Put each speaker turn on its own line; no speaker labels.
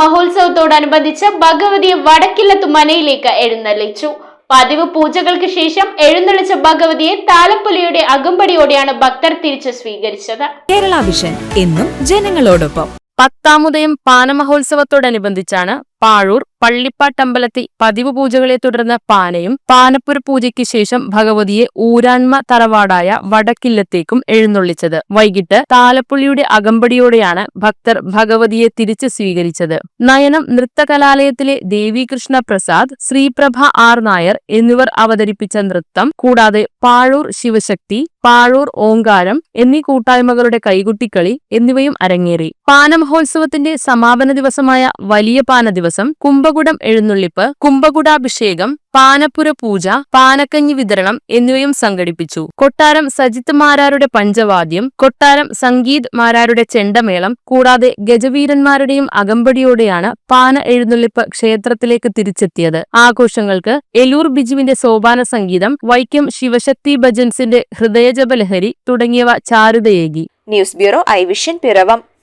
മഹോത്സവത്തോടനുബന്ധിച്ച് ഭഗവതിയെ വടക്കില്ലത്തു മനയിലേക്ക് എഴുന്നള്ളിച്ചു. പതിവ് പൂജകൾക്ക് ശേഷം എഴുന്നള്ളിച്ച ഭഗവതിയെ താലപ്പൊലിയുടെ അകമ്പടിയോടെയാണ് ഭക്തർ തിരിച്ചു സ്വീകരിച്ചത്.
കേരള വിഷൻ എന്നും ജനങ്ങളോടൊപ്പം.
പത്താമുദയം പാനമഹോത്സവത്തോടനുബന്ധിച്ചാണ് പാഴൂർ പള്ളിപ്പാട്ടമ്പലത്തിൽ പതിവ് പൂജകളെ തുടർന്ന് പാനയും പാനപ്പുര പൂജയ്ക്ക് ശേഷം ഭഗവതിയെ ഊരാൻമ തറവാടായ വടക്കില്ലത്തേക്കും എഴുന്നള്ളിച്ചത്. വൈകിട്ട് താലപ്പുള്ളിയുടെ അകമ്പടിയോടെയാണ് ഭക്തർ ഭഗവതിയെ തിരിച്ചു സ്വീകരിച്ചത്. നയനം നൃത്തകലാലയത്തിലെ ദേവികൃഷ്ണ പ്രസാദ് ശ്രീപ്രഭ ആർ നായർ എന്നിവർ അവതരിപ്പിച്ച നൃത്തം കൂടാതെ പാഴൂർ ശിവശക്തി പാഴൂർ ഓങ്കാരം എന്നീ കൂട്ടായ്മകളുടെ കൈകുട്ടിക്കളി എന്നിവയും അരങ്ങേറി. പാനമഹോത്സവത്തിന്റെ സമാപന ദിവസമായ വലിയ പാന ദിവസം കുംഭകുടം എഴുന്നള്ളിപ്പ് കുംഭകുടാഭിഷേകം പാനപ്പുര പൂജ പാനക്കഞ്ഞി വിതരണം എന്നിവയും സംഘടിപ്പിച്ചു. കൊട്ടാരം സജിത് മാരാരുടെ പഞ്ചവാദ്യം കൊട്ടാരം സംഗീത് മാരാരുടെ ചെണ്ടമേളം കൂടാതെ ഗജവീരന്മാരുടെയും അകമ്പടിയോടെയാണ് പാന എഴുന്നള്ളിപ്പ് ക്ഷേത്രത്തിലേക്ക് തിരിച്ചെത്തിയത്. ആഘോഷങ്ങൾക്ക് എലൂർ ബിജുവിന്റെ സോപാന സംഗീതം വൈക്കം ശിവശക്തി ഭജൻസിന്റെ ഹൃദയജപലഹരി തുടങ്ങിയവ ചാരുതയേകി.
News bureau I vision Piravom.